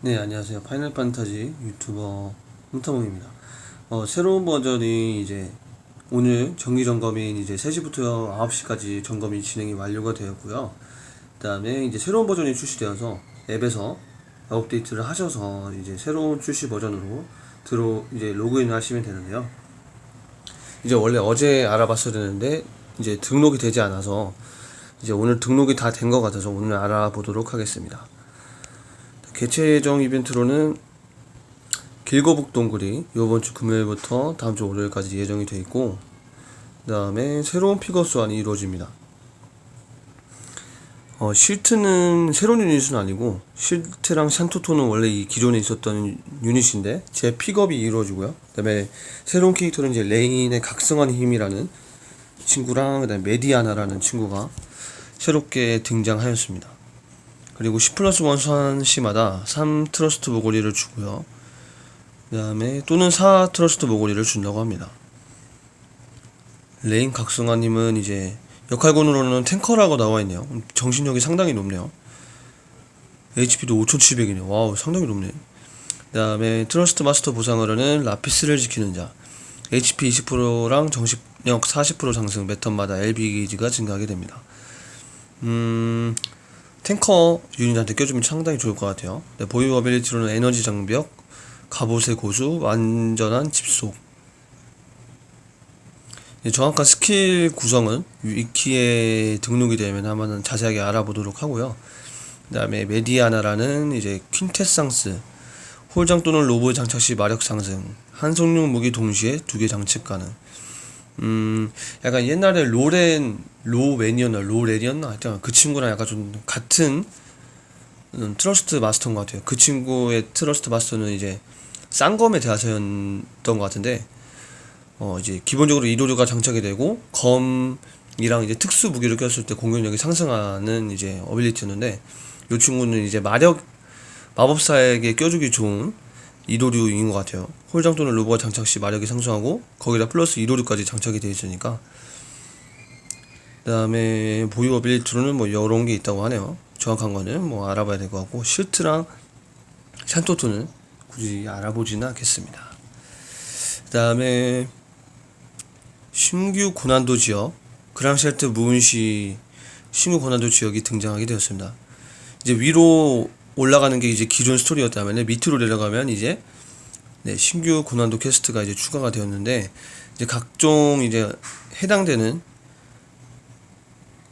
네, 안녕하세요. 파이널 판타지 유튜버 hun터몽입니다. 어, 새로운 버전이 이제 오늘 정기 점검인 이제 3시부터 9시까지 점검이 진행이 완료가 되었고요. 그 다음에 이제 새로운 버전이 출시되어서 앱에서 업데이트를 하셔서 이제 새로운 출시 버전으로 들어 이제 로그인을 하시면 되는데요. 이제 원래 어제 알아봤어야 되는데 이제 등록이 되지 않아서 이제 오늘 등록이 다 된 것 같아서 오늘 알아보도록 하겠습니다. 개최 예정 이벤트로는 길거북 동굴이 이번 주 금요일부터 다음 주 월요일까지 예정이 돼 있고 그 다음에 새로운 피거 수환이 이루어집니다. 어, 실트는 새로운 유닛은 아니고 실트랑 샨토토는 원래 이 기존에 있었던 유닛인데 제 픽업이 이루어지고요. 그다음에 새로운 캐릭터는 이제 레인의 각성한 힘이라는 친구랑 그다음에 메디아나라는 친구가 새롭게 등장하였습니다. 그리고 10 플러스 1 소환 시마다 3 트러스트 모고리를 주고요. 그 다음에 또는 4 트러스트 모고리를 준다고 합니다. 레인 각성아님은 이제 역할군으로는 탱커라고 나와 있네요. 정신력이 상당히 높네요. HP도 5700이네요. 와우, 상당히 높네. 그 다음에 트러스트 마스터 보상으로는 라피스를 지키는 자. HP 20%랑 정신력 40% 상승, 매턴마다 LB 게이지가 증가하게 됩니다. 음, 탱커 유닛한테 껴주면 상당히 좋을 것 같아요. 네, 보유 어빌리티로는 에너지 장벽, 갑옷의 고수, 완전한 집속. 네, 정확한 스킬 구성은 위키에 등록이 되면 한번 자세하게 알아보도록 하고요. 그 다음에 메디아나라는 이제 퀸테상스, 홀장 또는 로브 장착 시 마력 상승, 한 성능 무기 동시에 두 개 장착 가능. 음, 약간 옛날에 로렌, 로웬이었나, 로렌이었나? 하여튼 그 친구랑 약간 좀 같은 음, 트러스트 마스터인 것 같아요. 그 친구의 트러스트 마스터는 이제 쌍검의 대하사였던 것 같은데, 어, 이제 기본적으로 이도류가 장착이 되고, 검이랑 이제 특수 무기를 꼈을 때 공격력이 상승하는 이제 어빌리티였는데, 이 친구는 이제 마력, 마법사에게 껴주기 좋은 이도류인 것 같아요. 홀장 또는 로버가 장착 시 마력이 상승하고 거기다 플러스 이도류까지 장착이 되어 있으니까 그 다음에 보유 어빌리티로는 뭐 여러 게 있다고 하네요. 정확한 거는 뭐 알아봐야 될 것 같고 실트랑 샨토토는 굳이 알아보지는 않겠습니다. 그 다음에 신규 고난도 지역 그랑쉘트 무은시 신규 고난도 지역이 등장하게 되었습니다. 이제 위로 올라가는 게 이제 기존 스토리였다면 밑으로 내려가면 이제 네, 신규 고난도 퀘스트가 이제 추가가 되었는데 이제 각종 이제 해당되는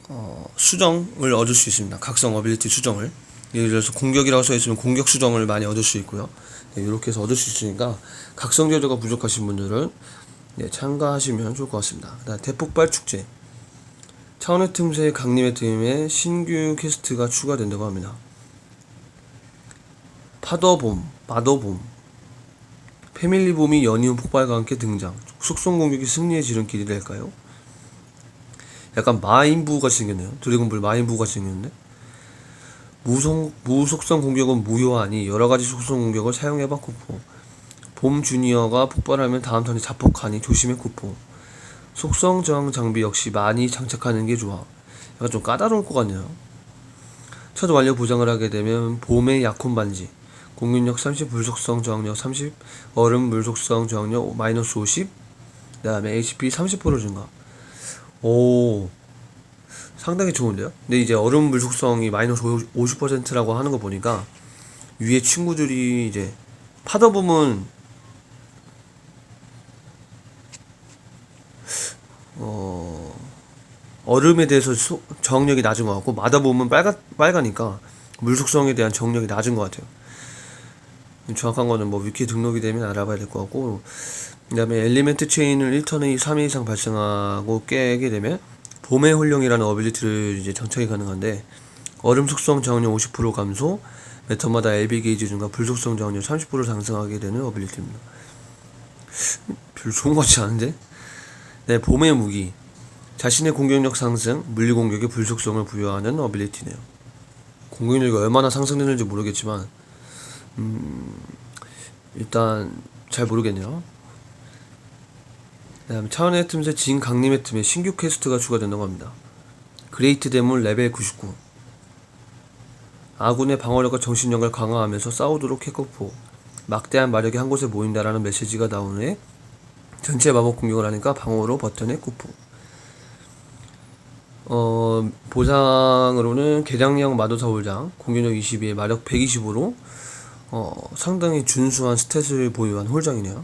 어, 수정을 얻을 수 있습니다. 각성 어빌리티 수정을 예를 들어서 공격이라고 써 있으면 공격 수정을 많이 얻을 수 있고요. 네, 이렇게 해서 얻을 수 있으니까 각성 제도가 부족하신 분들은 네, 참가하시면 좋을 것 같습니다. 그다음 대폭발 축제 차원의 틈새 강림의 틈에 신규 퀘스트가 추가된다고 합니다. 파더봄, 마더봄, 패밀리봄이 연이은 폭발과 함께 등장. 숙성 공격이 승리의 지름길이 될까요? 약간 마인부 같이 생겼네요. 드래곤볼 마인부 같이 생겼는데. 무속, 무속성 공격은 무효하니 여러가지 속성 공격을 사용해봐 쿠포. 봄 주니어가 폭발하면 다음 턴에 자폭하니 조심해 쿠포. 속성 저항 장비 역시 많이 장착하는 게 좋아. 약간 좀 까다로울 것 같네요. 첫 완료 보장을 하게 되면 봄의 약혼 반지. 공격력 30, 물속성 저항력 30, 얼음 물속성 저항력 마이너스 50, 그 다음에 HP 30% 증가. 오, 상당히 좋은데요? 근데 이제 얼음 물속성이 마이너스 50%라고 하는 거 보니까 위에 친구들이 이제 파더봄은 어, 얼음에 대해서 소, 저항력이 낮은 것 같고 마다봄은 빨가, 빨가니까 물속성에 대한 저항력이 낮은 것 같아요. 정확한 거는 뭐 위키 등록이 되면 알아봐야 될 것 같고 그 다음에 엘리멘트 체인을 1턴에 3회 이상 발생하고 깨게 되면 봄의 홀령이라는 어빌리티를 이제 장착이 가능한데 얼음 속성 저항력 50% 감소 매턴마다 LB 게이지 증가 불속성 저항력 30% 상승하게 되는 어빌리티입니다. 별로 좋은 것 같지 않은데? 네 봄의 무기. 자신의 공격력 상승 물리 공격의 불속성을 부여하는 어빌리티네요. 공격력이 얼마나 상승되는지 모르겠지만 음, 일단 잘 모르겠네요. 그다음에 차원의 틈새 진 강림의 틈에 신규 퀘스트가 추가된다고 합니다. 그레이트 데몬 레벨 99. 아군의 방어력과 정신력을 강화하면서 싸우도록 했고 막대한 마력이 한 곳에 모인다라는 메시지가 나온 후에 전체 마법 공격을 하니까 방어로 버텨내 쿠프 어, 보상으로는 개량형 마도사 홀장 공격력 22에 마력 125로 어, 상당히 준수한 스탯을 보유한 홀장이네요.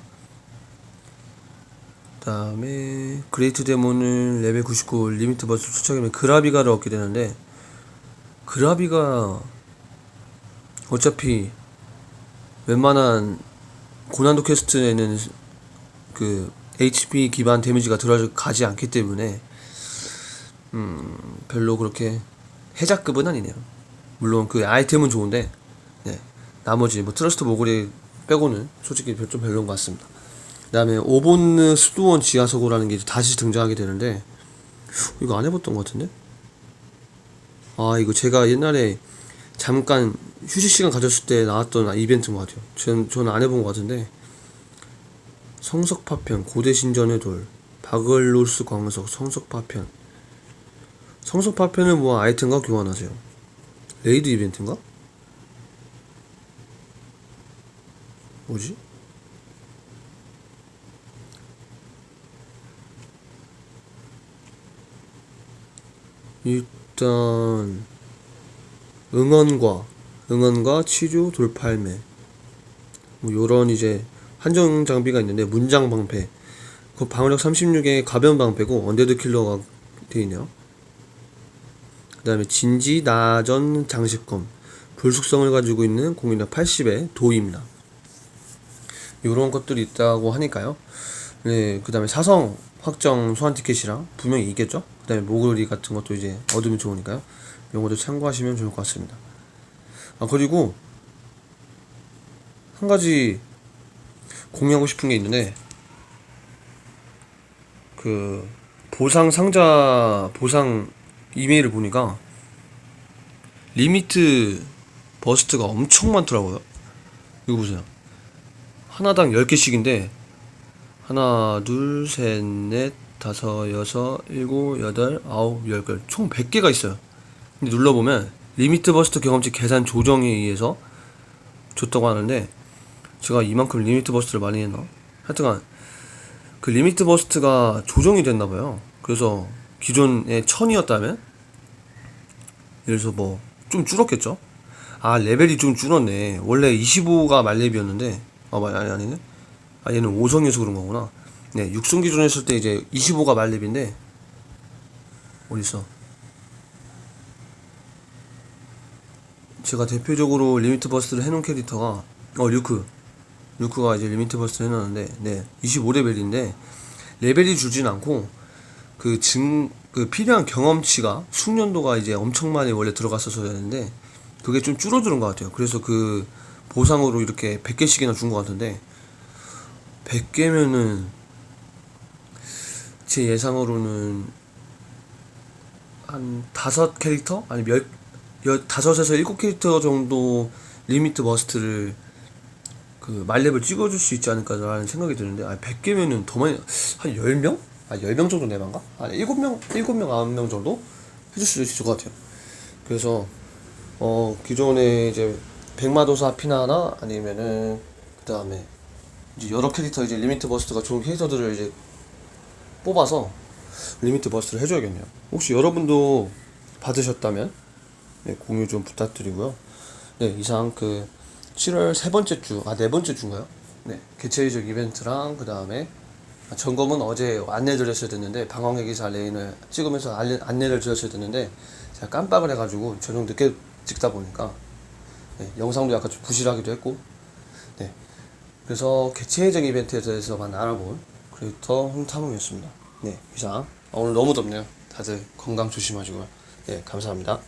그다음에 그레이트 데모는 레벨 99 리미트 버스 투척이면 그라비가를 얻게 되는데 그라비가 어차피 웬만한 고난도 퀘스트에는 그 HP 기반 데미지가 들어가지 않기 때문에 음 별로 그렇게 해자급은 아니네요. 물론 그 아이템은 좋은데 네 나머지 뭐 트러스트 모글이 빼고는 솔직히 별- 좀 별로인 것 같습니다. 그다음에 오본느 수도원 지하서고라는 게 다시 등장하게 되는데 이거 안 해봤던 것 같은데? 아 이거 제가 옛날에 잠깐 휴식 시간 가졌을 때 나왔던 이벤트인 것 같아요. 전 저는 안 해본 것 같은데 성석 파편 고대 신전의 돌 바글로스 광석 성석 파편 성석 파편을 모아 아이템과 교환하세요. 레이드 이벤트인가? 뭐지? 일단 응원과 응원과 치료 돌팔매 뭐 요런 이제 한정 장비가 있는데 문장 방패 그 방어력 36에 가벼운 방패고 언데드 킬러가 되어 있네요. 그 다음에 진지 나전 장식검 불속성을 가지고 있는 공인력 80의 도입니다. 요런 것들이 있다고 하니까요. 네, 그 다음에 사성 확정 소환 티켓이랑 분명히 있겠죠? 그 다음에 모글리 같은 것도 이제 얻으면 좋으니까요. 이런 것도 참고하시면 좋을 것 같습니다. 아, 그리고 한 가지 공유하고 싶은 게 있는데, 그, 보상 상자, 보상 이메일을 보니까, 리미트 버스트가 엄청 많더라고요. 이거 보세요. 하나당 10개씩인데, 하나, 둘, 셋, 넷, 다섯, 여섯, 일곱, 여덟, 아홉, 열 개. 총 100개가 있어요. 근데 눌러보면, 리미트 버스트 경험치 계산 조정에 의해서 줬다고 하는데, 제가 이만큼 리미트 버스트를 많이 했나? 하여튼간, 그 리미트 버스트가 조정이 됐나봐요. 그래서, 기존에 1000이었다면, 예를 들어서 뭐, 좀 줄었겠죠? 아, 레벨이 좀 줄었네. 원래 25가 말렙이었는데, 아, 마- 아니, 아니네. 아, 얘는 5성이어서 그런 거구나. 네, 6성 기준 했을 때 이제 25가 말렙인데, 어딨어? 제가 대표적으로 리미트 버스트를 해놓은 캐릭터가, 어, 류크. 류크가 이제 리미트 버스트를 해놨는데, 네, 25레벨인데, 레벨이 줄진 않고, 그 증, 그 필요한 경험치가, 숙련도가 이제 엄청 많이 원래 들어갔었어야 되는데, 그게 좀 줄어드는 것 같아요. 그래서 그, 보상으로 이렇게 100개씩이나 준 것 같은데, 100개면은 제 예상으로는 한 다섯 캐릭터 아니 몇 여, 다섯에서 일곱 캐릭터 정도 리미트 버스트를 그 말렙을 찍어줄 수 있지 않을까라는 생각이 드는데 아 100개면은 더 많이 한 10명? 아 10명 정도 내반가? 아 7명 7명 9명 정도 해줄 수 있을 것 같아요. 그래서 어 기존에 이제 백마도사 피나나 아니면은 그 다음에 이제 여러 캐릭터 이제 리미트 버스트가 좋은 캐릭터들을 이제 뽑아서 리미트 버스트를 해줘야겠네요. 혹시 여러분도 받으셨다면 네, 공유 좀 부탁드리고요. 네 이상 그 7월 세 번째 주, 아 네 번째 주인가요? 네 개최적 이벤트랑 그 다음에 점검은 어제 안내드렸어야 됐는데 방황의 기사 레인을 찍으면서 안내, 안내를 드렸어야 됐는데 제가 깜빡을 해가지고 저녁 늦게 찍다 보니까 네, 영상도 약간 좀 부실하기도 했고 네 그래서 개최적 이벤트에 대해서만 알아본 크리에이터 홍타몽이었습니다. 네, 이상. 아, 오늘 너무 덥네요. 다들 건강 조심하시고요. 네, 감사합니다.